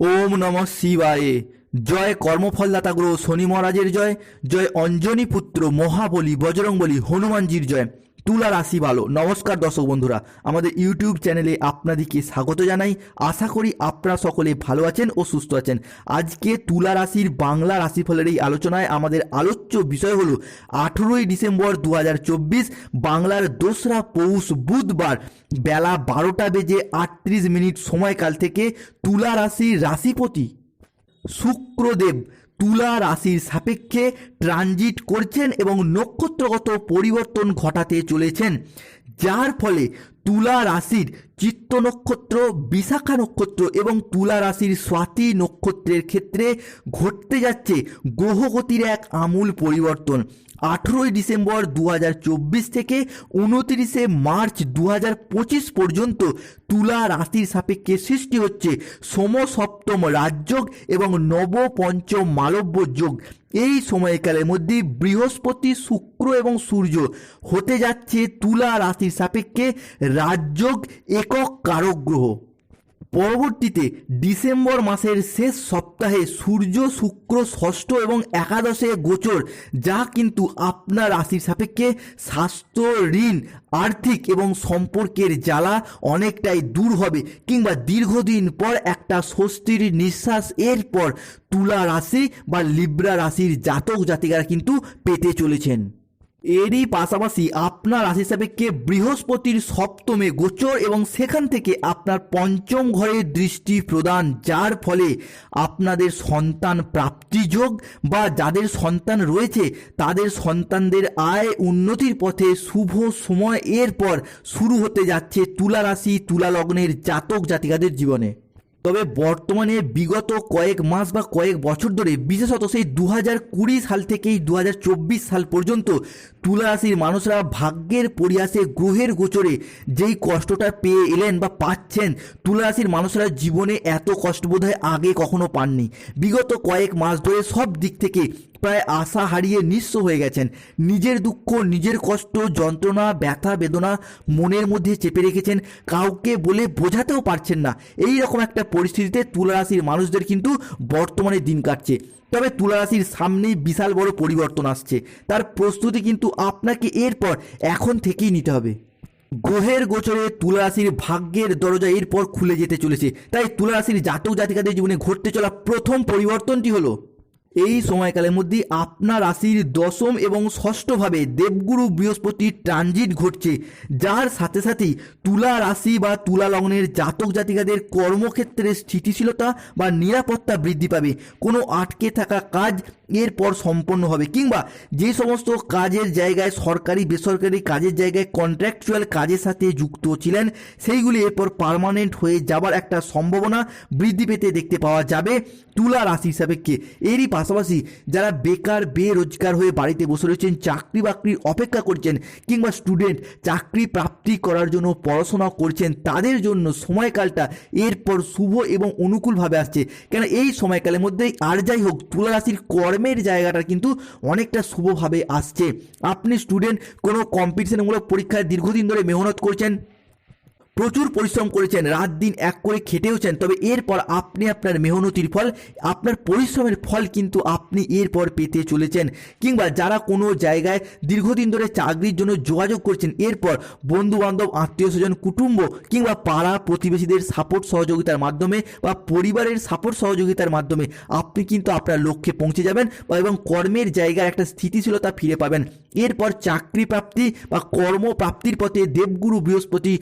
ওম নম শিবায়ে। জয় কর্মফলদাতা গ্রহ শনি মহারাজের জয় জয় অঞ্জনী পুত্র মহাবলী বজরংবলী হনুমানজির জয়। তুলা রাশি ভালো। নমস্কার দর্শক বন্ধুরা, আমাদের ইউটিউব চ্যানেলে আপনাদেরকে স্বাগত জানাই। আশা করি আপনারা সকলে ভালো আছেন ও সুস্থ আছেন। আজকে তুলা রাশির বাংলা রাশিফলের এই আলোচনায় আমাদের আলোচ্য বিষয় হলো আঠেরোই ডিসেম্বর দু হাজার চব্বিশ, বাংলার দোসরা পৌষ বুধবার বেলা বারোটা বেজে আটত্রিশ মিনিট সময়কাল থেকে তুলা রাশির রাশিপতি শুক্রদেব তুলা রাশির সাপেক্ষে ট্রানজিট করছেন এবং নক্ষত্রগত পরিবর্তন ঘটাতে চলেছেন যার ফলে তুলা রাশির চিত্ত নক্ষত্র, বিশাখা নক্ষত্র এবং তুলা রাশির স্বাতি নক্ষত্রের ক্ষেত্রে ঘটতে যাচ্ছে গ্রহগতির এক আমূল পরিবর্তন। আঠেরোই ডিসেম্বর দু হাজার চব্বিশ থেকে উনতিরিশে মার্চ দু হাজার পঁচিশ পর্যন্ত তুলা রাশির সাপেক্ষে সৃষ্টি হচ্ছে সমসপ্তম রাজযোগ এবং নব, পঞ্চম মালব্য যোগ। এই সময়কালের মধ্যে বৃহস্পতি, শুক্র এবং সূর্য হতে যাচ্ছে তুলা রাশির সাপেক্ষে রাজযোগ একক কারক গ্রহ পরবর্তীতে ডিসেম্বর মাসের শেষ সপ্তাহে সূর্য, শুক্র, ষষ্ঠ এবং একাদশে গোচর, যা কিন্তু আপনার রাশির সাপেক্ষে স্বাস্থ্য, ঋণ, আর্থিক এবং সম্পর্কের জ্বালা অনেকটাই দূর হবে কিংবা দীর্ঘদিন পর একটা স্বস্তির নিঃশ্বাস এরপর তুলা রাশি বা লিব্রা রাশির জাতক জাতিকারা কিন্তু পেতে চলেছেন। এরই পাশাপাশি আপনার রাশি সাপেক্ষে বৃহস্পতির সপ্তমে গোচর এবং সেখান থেকে আপনার পঞ্চম ঘরের দৃষ্টি প্রদান, যার ফলে আপনাদের সন্তান প্রাপ্তিযোগ বা যাদের সন্তান রয়েছে, তাদের সন্তানদের আয় উন্নতির পথে শুভ সময় এরপর শুরু হতে যাচ্ছে তুলা রাশি, তুলা লগ্নের জাতক জাতিকাদের জীবনে। তবে বর্তমানে বিগত কয়েক মাস বা কয়েক বছর ধরে, বিশেষত সেই দু হাজার কুড়ি সাল থেকেই দু হাজার চব্বিশ সাল পর্যন্ত তুলা রাশির মানুষরা ভাগ্যের পরিহাসে গ্রহের গোচরে যেই কষ্টটা পেয়ে এলেন বা পাচ্ছেন তুলা রাশির মানুষরা জীবনে এত কষ্ট বোধহয় আগে কখনো পাননি। বিগত কয়েক মাস ধরে সব দিক থেকে প্রায় আশা হারিয়ে নিঃস্ব হয়ে গেছেন। নিজের দুঃখ, নিজের কষ্ট, যন্ত্রণা, ব্যথা, বেদনা মনের মধ্যে চেপে রেখেছেন। কাউকে বলে বোঝাতেও পারছেন না। এই রকম একটা পরিস্থিতিতে তুলারাশির মানুষদের কিন্তু বর্তমানে দিন কাটছে। তবে তুলারাশির সামনেই বিশাল বড় পরিবর্তন আসছে। তার প্রস্তুতি কিন্তু আপনাকে এরপর, এখন থেকেই নিতে হবে। গ্রহের গোচরে তুলারাশির ভাগ্যের দরজা এরপর খুলে যেতে চলেছে। তাই তুলা রাশির জাতক জাতিকাদের জীবনে ঘটতে চলা প্রথম পরিবর্তনটি হলো এই সময়কালের মধ্যে আপনার রাশির দশম এবং ষষ্ঠভাবে দেবগুরু বৃহস্পতির ট্রানজিট ঘটছে, যার সাথে সাথেই তুলা রাশি বা তুলা লগ্নের জাতক জাতিকাদের কর্মক্ষেত্রে স্থিতিশীলতা বা নিরাপত্তা বৃদ্ধি পাবে। কোনো আটকে থাকা কাজ এরপর সম্পন্ন হবে। কিংবা যে সমস্ত কাজের জায়গায় সরকারি, বেসরকারি কাজের জায়গায় কন্ট্রাকচুয়াল কাজের সাথে যুক্ত ছিলেন, সেইগুলি এরপর পার্মানেন্ট হয়ে যাবার একটা সম্ভাবনা বৃদ্ধি পেতে দেখতে পাওয়া যাবে তুলা রাশি সাপেক্ষে এরই পাশাপাশি যারা বেকার, বেরোজগার হয়ে বাড়িতে বসে রয়েছেন, চাকরি বাকরির অপেক্ষা করছেন, কিংবা স্টুডেন্ট চাকরি প্রাপ্তি করার জন্য পড়াশোনা করছেন, তাদের জন্য সময়কালটা এরপর শুভ এবং অনুকূলভাবে আসছে। কেন এই সময়কালের মধ্যেই আর যাই হোক, তুলা রাশির কর্মের জায়গাটা কিন্তু অনেকটা শুভভাবে আসছে। আপনি স্টুডেন্ট কোনো কম্পিটিশনমূলক পরীক্ষায় দীর্ঘদিন ধরে মেহনত করছেন? প্রচুর পরিশ্রম করেছেন, রাত দিন এক করে খেটেওছেন, তবে এরপর আপনি আপনার মেহনতির ফল, আপনার পরিশ্রমের ফল কিন্তু আপনি এরপর পেতে চলেছেন। কিংবা যারা কোনো জায়গায় দীর্ঘদিন ধরে চাকরির জন্য যোগাযোগ করছেন, এরপর বন্ধু বান্ধব আত্মীয় স্বজন কুটুম্ব কিংবা পাড়া প্রতিবেশীদের সাপোর্ট সহযোগিতার মাধ্যমে বা পরিবারের সাপোর্ট সহযোগিতার মাধ্যমে আপনি কিন্তু আপনার লক্ষ্যে পৌঁছে যাবেন বা এবং কর্মের জায়গায় একটা স্থিতিশীলতা ফিরে পাবেন। এরপর চাকরি প্রাপ্তি বা কর্মপ্রাপ্তির পথে দেবগুরু বৃহস্পতি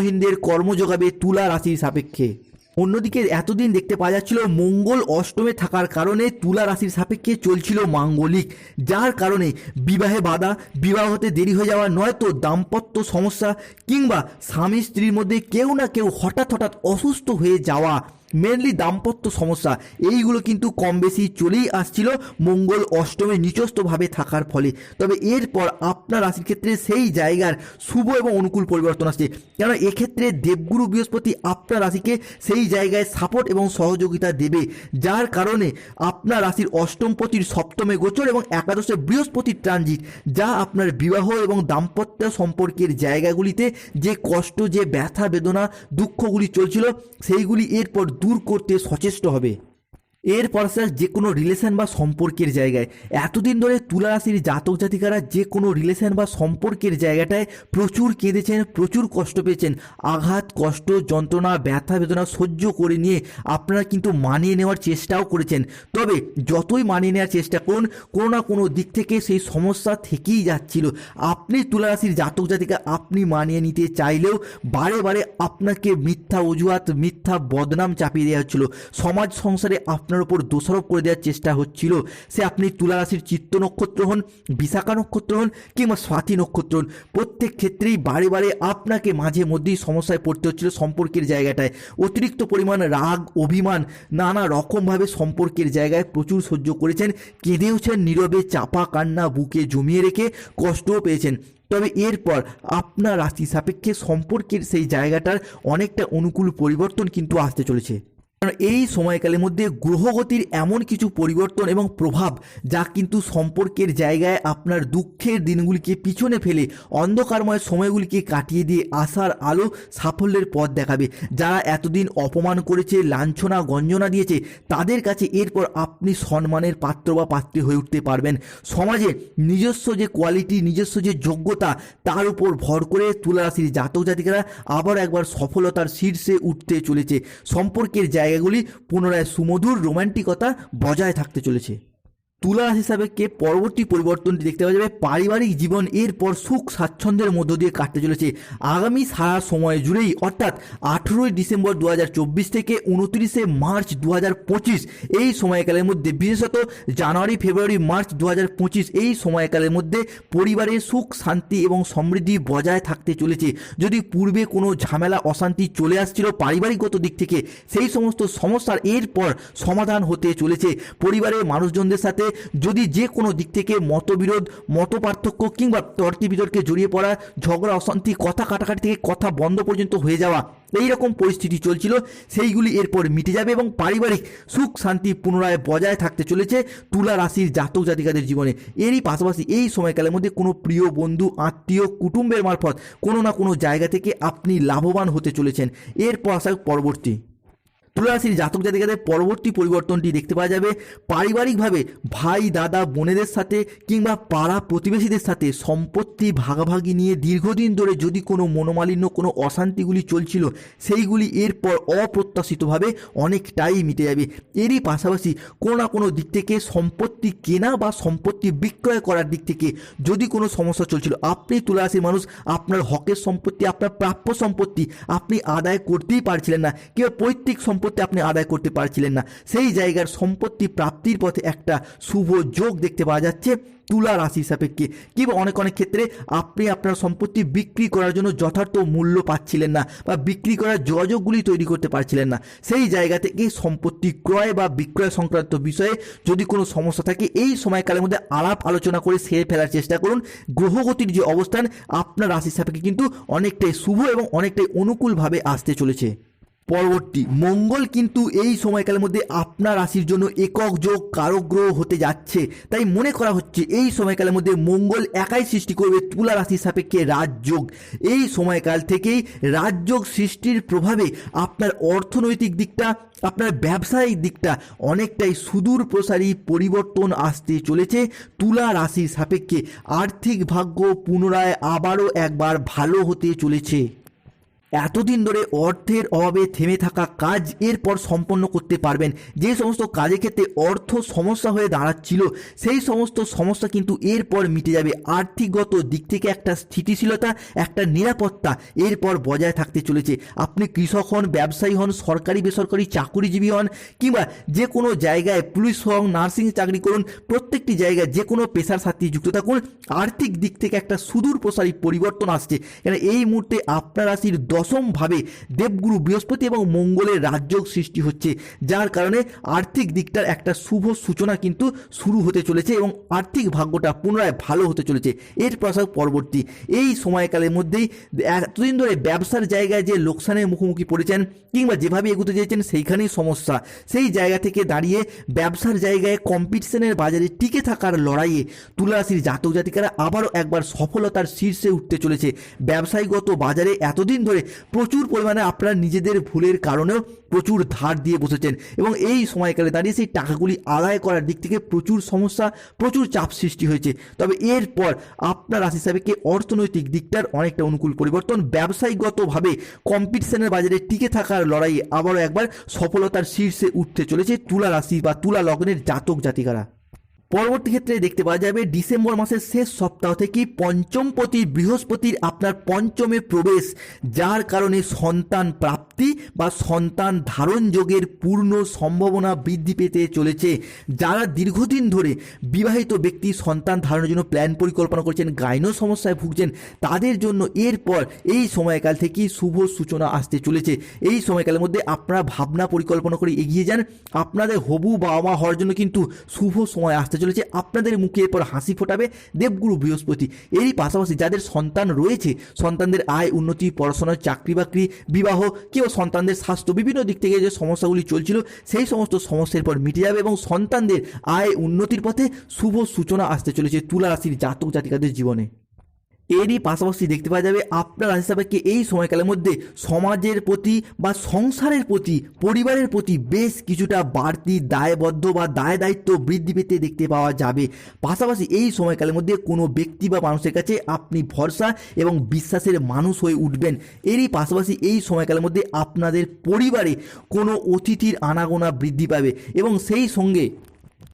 কর্মহীনদের কর্ম যোগাবে তুলা রাশির সাপেক্ষে। অন্যদিকে এতদিন দেখতে পাওয়া যাচ্ছিল মঙ্গল অষ্টমে থাকার কারণে তুলা রাশির সাপেক্ষে চলছিল মাঙ্গলিক, যার কারণে বিবাহে বাধা, বিবাহ হতে দেরি হয়ে যাওয়া নয়তো দাম্পত্য সমস্যা কিংবা স্বামী স্ত্রীর মধ্যে কেউ না কেউ হঠাৎ হঠাৎ অসুস্থ হয়ে যাওয়া। মেনলি দাম্পত্য সমস্যা। এইগুলো কিন্তু কম বেশি চলেই আসছিল। মঙ্গল অষ্টমে নিচস্থভাবে থাকার ফলে। তবে এরপর আপনার রাশির ক্ষেত্রে সেই জায়গার শুভ এবং অনুকূল পরিবর্তন আসছে। কেন এক্ষেত্রে দেবগুরু বৃহস্পতি আপনার রাশিকে সেই জায়গায় সাপোর্ট এবং সহযোগিতা দেবে। যার কারণে আপনার রাশির অষ্টমপতির সপ্তমে গোচর এবং একাদশে বৃহস্পতির ট্রানজিট যা আপনার বিবাহ এবং দাম্পত্য সম্পর্কের জায়গাগুলিতে যে কষ্ট, যে ব্যথা, বেদনা, দুঃখগুলি চলছিল, সেইগুলি এরপর দূর করতে সচেষ্ট হবে। এরপর স্যার যে কোনো রিলেশন বা সম্পর্কের জায়গায়। এতদিন ধরে তুলা রাশির জাতক জাতিকারা যে কোনো রিলেশন বা সম্পর্কের জায়গাটায় প্রচুর কেঁদেছেন, প্রচুর কষ্ট পেয়েছেন। আঘাত, কষ্ট, যন্ত্রণা, ব্যথা, বেদনা সহ্য করে নিয়ে আপনারা কিন্তু মানিয়ে নেওয়ার চেষ্টাও করেছেন। তবে যতই মানিয়ে নেওয়ার চেষ্টা করুন, কোনো না কোনো দিক থেকে সেই সমস্যা থেকেই যাচ্ছিল। আপনি তুলা রাশির জাতক জাতিকা আপনি মানিয়ে নিতে চাইলেও বারে বারে আপনাকে মিথ্যা অজুহাত, মিথ্যা বদনাম চাপিয়ে দেওয়া হচ্ছিল। সমাজ সংসারে আপনার উপর দোষারোপ করে দেওয়ার চেষ্টা হচ্ছিল। সে আপনি তুলা রাশির চিত্ত নক্ষত্র হন, বিশাখা নক্ষত্র হন কিংবা স্বাতি নক্ষত্র হন। প্রত্যেক ক্ষেত্রেই বারে বারে আপনাকে মাঝে মধ্যেই সমস্যায় পড়তে হচ্ছিল সম্পর্কের জায়গাটায়। অতিরিক্ত পরিমাণ রাগ, অভিমান, নানা রকমভাবে সম্পর্কের জায়গায় প্রচুর সহ্য করেছেন, কেঁদেওছেন নীরবে, চাপা কান্না বুকে জমিয়ে রেখে কষ্টও পেয়েছেন। তবে এরপর আপনার রাশি সাপেক্ষে সম্পর্কের সেই জায়গাটার অনেকটা অনুকূল পরিবর্তন কিন্তু আসতে চলেছে। কারণ এই সময়কালের মধ্যে গ্রহগতির এমন কিছু পরিবর্তন এবং প্রভাব যা কিন্তু সম্পর্কের জায়গায় আপনার দুঃখের দিনগুলিকে পিছনে ফেলে অন্ধকারময় সময়গুলিকে কাটিয়ে দিয়ে আসার আলো সাফল্যের পথ দেখাবে। যারা এতদিন অপমান করেছে, লাঞ্ছনা, গঞ্জনা দিয়েছে, তাদের কাছে এরপর আপনি সম্মানের পাত্র বা পাত্রী হয়ে উঠতে পারবেন। সমাজে নিজস্ব যে কোয়ালিটি, নিজস্ব যে যোগ্যতা, তার উপর ভর করে তুলা রাশির জাতক জাতিকারা আবার একবার সফলতার শীর্ষে উঠতে চলেছে। সম্পর্কের জায়গাগুলি পুনরায় সুমধুর রোমান্টিকতা বজায় থাকতে চলেছে। তুলা রাশি কে পরবর্তী পরিবর্তনটি দেখতে পাওয়া যাবে? পারিবারিক জীবন, এরপর সুখ, স্বাচ্ছন্দ্যের মধ্য দিয়ে কাটতে চলেছে। আগামী সারা সময় জুড়েই, অর্থাৎ আঠেরোই ডিসেম্বর দু হাজার চব্বিশ থেকে উনত্রিশে মার্চ দু হাজার পঁচিশ, এই সময়কালের মধ্যে, বিশেষত জানুয়ারি, ফেব্রুয়ারি, মার্চ দু হাজার পঁচিশ, এই সময়কালের মধ্যে পরিবারে সুখ, শান্তি এবং সমৃদ্ধি বজায় থাকতে চলেছে। যদি পূর্বে কোনো ঝামেলা, অশান্তি চলে আসছিল পারিবারিকগত দিক থেকে, সেই সমস্ত সমস্যার এরপর সমাধান হতে চলেছে। পরিবারের মানুষজনদের সাথে যদি যে কোনো দিক থেকে মতবিরোধ মত পার্থক্য কিংবা তর্কি বিতর্কে জড়িয়ে পড়া, ঝগড়া, অশান্তি, কথা কাটাকাটি থেকে কথা বন্ধ পর্যন্ত হয়ে যাওয়া, এই রকম পরিস্থিতি চলছিল, সেইগুলি এরপর মিটে যাবে এবং পারিবারিক সুখ শান্তি পুনরায় বজায় থাকতে চলেছে তুলা রাশির জাতক জাতিকাদের জীবনে। এরই পাশাপাশি এই সময়কালের মধ্যে কোনো প্রিয় বন্ধু, আত্মীয়, কুটুম্বের মারফত কোনো না কোনো জায়গা থেকে আপনি লাভবান হতে চলেছেন। এরপর আসা পরবর্তী। তুলারাশির জাতক জাতিকাদের পরবর্তী পরিবর্তনটি দেখতে পাওয়া যাবে। পারিবারিকভাবে ভাই, দাদা, বোনেদের সাথে কিংবা পাড়া প্রতিবেশীদের সাথে সম্পত্তি ভাগাভাগি নিয়ে দীর্ঘদিন ধরে যদি কোনো মনোমালিন্য, কোনো অশান্তিগুলি চলছিল, সেইগুলি এরপর অপ্রত্যাশিতভাবে অনেকটাই মিটে যাবে। এরই পাশাপাশি কোনো না কোনো দিক থেকে সম্পত্তি কেনা বা সম্পত্তি বিক্রয় করার দিক থেকে যদি কোনো সমস্যা চলছিল, আপনি তুলারাশির মানুষ, আপনার হকের সম্পত্তি, আপনার প্রাপ্য সম্পত্তি আপনি আদায় করতেই পারছিলেন না। কেউ পৈতৃক সম্পত্তি আপনি আদায় করতে পারছিলেন না। সেই জায়গার সম্পত্তি প্রাপ্তির পথে একটা শুভ যোগ দেখতে পাওয়া যাচ্ছে তুলা রাশি সাপেক্ষে। কিংবা অনেক অনেক ক্ষেত্রে আপনি আপনার সম্পত্তি বিক্রি করার জন্য যথার্থ মূল্য পাচ্ছিলেন না বা বিক্রি করার যোগাযোগগুলি তৈরি করতে পারছিলেন না। সেই জায়গা থেকে সম্পত্তি ক্রয় বা বিক্রয় সংক্রান্ত বিষয়ে যদি কোনো সমস্যা থাকে, এই সময়কালের মধ্যে আলাপ আলোচনা করে সেরে ফেলার চেষ্টা করুন। গ্রহগতির যে অবস্থান, আপনার রাশি সাপেক্ষে কিন্তু অনেকটাই শুভ এবং অনেকটাই অনুকূলভাবে আসতে চলেছে। পরবর্তী। মঙ্গল কিন্তু এই সময়কালের মধ্যে আপনার রাশির জন্য একক যোগ কারক গ্রহ হতে যাচ্ছে। তাই মনে করা হচ্ছে এই সময়কালের মধ্যে মঙ্গল একাই সৃষ্টি করবে তুলা রাশির সাপেক্ষে রাজযোগ এই সময়কাল থেকেই রাজযোগ সৃষ্টির প্রভাবে আপনার অর্থনৈতিক দিকটা, আপনার ব্যবসায়িক দিকটা অনেকটাই সুদূর প্রসারী পরিবর্তন আসতে চলেছে তুলা রাশির সাপেক্ষে। আর্থিক ভাগ্য পুনরায় আবারও একবার ভালো হতে চলেছে। এতদিন ধরে অর্থের অভাবে থেমে থাকা কাজ এরপর সম্পন্ন করতে পারবেন। যে সমস্ত কাজের ক্ষেত্রে অর্থ সমস্যা হয়ে দাঁড়াচ্ছিল, সেই সমস্ত সমস্যা কিন্তু এরপর মিটে যাবে। আর্থিকগত দিক থেকে একটা স্থিতিশীলতা, একটা নিরাপত্তা এরপর বজায় থাকতে চলেছে। আপনি কৃষক হন, ব্যবসায়ী হন, সরকারি, বেসরকারি চাকুরিজীবী হন, কিংবা যে কোনো জায়গায় পুলিশ হন নার্সিং চাকরি করুন, প্রত্যেকটি জায়গায় যে কোনো পেশার সাথে যুক্ত থাকুন। আর্থিক দিক থেকে একটা সুদূর প্রসারী পরিবর্তন আসছে। কেন এই মুহূর্তে আপনার রাশির দশমভাবে দেবগুরু বৃহস্পতি এবং মঙ্গলের রাজযোগ সৃষ্টি হচ্ছে, যার কারণে আর্থিক দিকটার একটা শুভ সূচনা কিন্তু শুরু হতে চলেছে এবং আর্থিক ভাগ্যটা পুনরায় ভালো হতে চলেছে। এর প্রসার পরবর্তী। এই সময়কালের মধ্যেই এতদিন ধরে ব্যবসার জায়গায় যে লোকসানের মুখোমুখি পড়েছেন কিংবা যেভাবে এগোতে চেয়েছেন সেইখানেই সমস্যা। সেই জায়গা থেকে দাঁড়িয়ে ব্যবসার জায়গায় কম্পিটিশনের বাজারে টিকে থাকার লড়াইয়ে তুলারাশির জাতক জাতিকারা আবারও একবার সফলতার শীর্ষে উঠতে চলেছে। ব্যবসায়ীগত বাজারে এতদিন ধরে প্রচুর পরিমাণে আপনারা নিজেদের ভুলের কারণেও প্রচুর ধার দিয়ে বসেছেন। এবং এই সময়কালে দাঁড়িয়ে সেই টাকাগুলি আদায় করার দিক থেকে প্রচুর সমস্যা, প্রচুর চাপ সৃষ্টি হয়েছে। তবে এরপর আপনার রাশি সাপেক্ষে অর্থনৈতিক দিকটার অনেকটা অনুকূল পরিবর্তন, ব্যবসায়িকগতভাবে কম্পিটিশনের বাজারে টিকে থাকার লড়াইয়ে আবারও একবার সফলতার শীর্ষে উঠতে চলেছে তুলা রাশি বা তুলা লগ্নের জাতক জাতিকারা। পরবর্তী ক্ষেত্রে দেখতে পাওয়া যাবে ডিসেম্বর মাসের শেষ সপ্তাহ থেকে পঞ্চমপতি বৃহস্পতির আপনার পঞ্চমে প্রবেশ, যার কারণে সন্তান প্রাপ্তি বা সন্তান ধারণ যোগের পূর্ণ সম্ভাবনা বৃদ্ধি পেতে চলেছে। যারা দীর্ঘদিন ধরে বিবাহিত ব্যক্তি সন্তান ধারণের জন্য প্ল্যান পরিকল্পনা করছেন, গাইনো সমস্যায় ভুগছেন, তাদের জন্য এরপর এই সময়কাল থেকেই শুভ সূচনা আসতে চলেছে। এই সময়কালের মধ্যে আপনারা ভাবনা পরিকল্পনা করে এগিয়ে যান। আপনাদের হবু বাবা মা হওয়ার জন্য কিন্তু শুভ সময় আসতে চলেছে, আপনাদের মুখে এরপর হাসি ফোটাবে দেবগুরু বৃহস্পতি। এরই পাশাপাশি যাদের সন্তান রয়েছে, সন্তানদের আয়, উন্নতি পড়াশোনার চাকরি বাকরি, বিবাহ, কেউ সন্তানদের স্বাস্থ্য, বিভিন্ন দিক থেকে যে সমস্যাগুলি চলছিল, সেই সমস্ত সমস্যার পর মিটে যাবে এবং সন্তানদের আয়, উন্নতির পথে শুভ সূচনা আসতে চলেছে তুলা রাশির জাতক জাতিকাদের জীবনে। এরই পাশাপাশি দেখতে পাওয়া যাবে আপনার রাশি সাপেক্ষে এই সময়কালের মধ্যে সমাজের প্রতি বা সংসারের প্রতি, পরিবারের প্রতি বেশ কিছুটা বাড়তি দায়বদ্ধ বা দায় দায়িত্ব বৃদ্ধি পেতে দেখতে পাওয়া যাবে। পাশাপাশি এই সময়কালের মধ্যে কোনো ব্যক্তি বা মানুষের কাছে আপনি ভরসা এবং বিশ্বাসের মানুষ হয়ে উঠবেন। এরই পাশাপাশি এই সময়কালের মধ্যে আপনাদের পরিবারে কোনো অতিথির আনাগোনা বৃদ্ধি পাবে এবং সেই সঙ্গে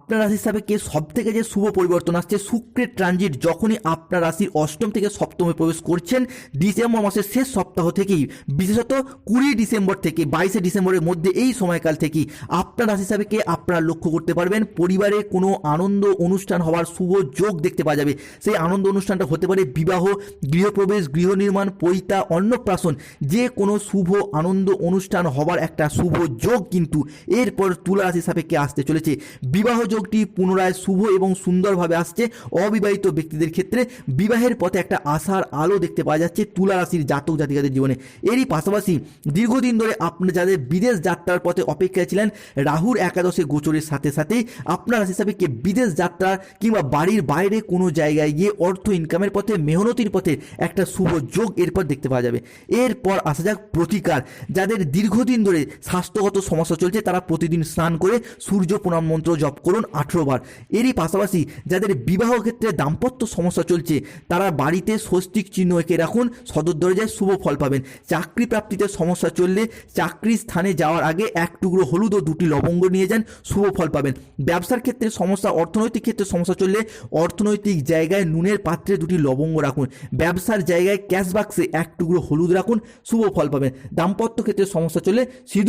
আপনার রাশির সাপেক্ষে সব থেকে যে শুভ পরিবর্তন আসছে, শুক্রের ট্রানজিট যখনই আপনার রাশির অষ্টম থেকে সপ্তমে প্রবেশ করছেন, ডিসেম্বর মাসের শেষ সপ্তাহ থেকেই, বিশেষত কুড়ি ডিসেম্বর থেকে বাইশে ডিসেম্বরের মধ্যে এই সময়কাল থেকেই আপনার রাশির সাপেক্ষে আপনারা লক্ষ্য করতে পারবেন, পরিবারে কোনো আনন্দ অনুষ্ঠান হওয়ার শুভ যোগ দেখতে পাওয়া যাবে। সেই আনন্দ অনুষ্ঠানটা হতে পারে বিবাহ, গৃহপ্রবেশ, গৃহ নির্মাণ পৈতা অন্নপ্রাশন, যে কোনো শুভ আনন্দ অনুষ্ঠান হওয়ার একটা শুভ যোগ কিন্তু এরপর তুলা রাশির সাপেক্ষে আসতে চলেছে। বিবাহ যোগটি পুনরায় শুভ এবং সুন্দরভাবে আসছে। অবিবাহিত ব্যক্তিদের ক্ষেত্রে বিবাহের পথে একটা আশার আলো দেখতে পাওয়া যাচ্ছে তুলা রাশির জাতক জাতিকাদের জীবনে। এরই পাশাপাশি দীর্ঘদিন ধরে আপনি যাদের বিদেশ যাত্রার পথে অপেক্ষায় ছিলেন, রাহুর একাদশে গোচরের সাথে সাথেই আপনার রাশি সাপেক্ষে বিদেশ যাত্রা কিংবা বাড়ির বাইরে কোনো জায়গায় গিয়ে অর্থ ইনকামের পথে, মেহনতির পথে একটা শুভ যোগ এরপর দেখতে পাওয়া যাবে। এরপর আসা যাক প্রতিকার। যাদের দীর্ঘদিন ধরে স্বাস্থ্যগত সমস্যা চলছে, তারা প্রতিদিন স্নান করে সূর্য প্রণাম মন্ত্র জপ করুন। আঠেরো বার। এরই পাশাপাশি যাদের বিবাহ ক্ষেত্রে দাম্পত্য সমস্যা চলছে, তারা বাড়িতে স্বস্তিক চিহ্ন এঁকে রাখুন, সদর দরজায় শুভ ফল পাবেন। চাকরি প্রাপ্তিতে সমস্যা চললে চাকরির স্থানে যাওয়ার আগে এক টুকরো হলুদ ও দুটি লবঙ্গ নিয়ে যান, শুভ ফল পাবেন। ব্যবসার ক্ষেত্রে সমস্যা, অর্থনৈতিক ক্ষেত্রে সমস্যা চললে অর্থনৈতিক জায়গায় নুনের পাত্রে দুটি লবঙ্গ রাখুন। ব্যবসার জায়গায় ক্যাশ বাক্সে এক টুকরো হলুদ রাখুন, শুভ ফল পাবেন। দাম্পত্য ক্ষেত্রে সমস্যা চললে সিঁদুর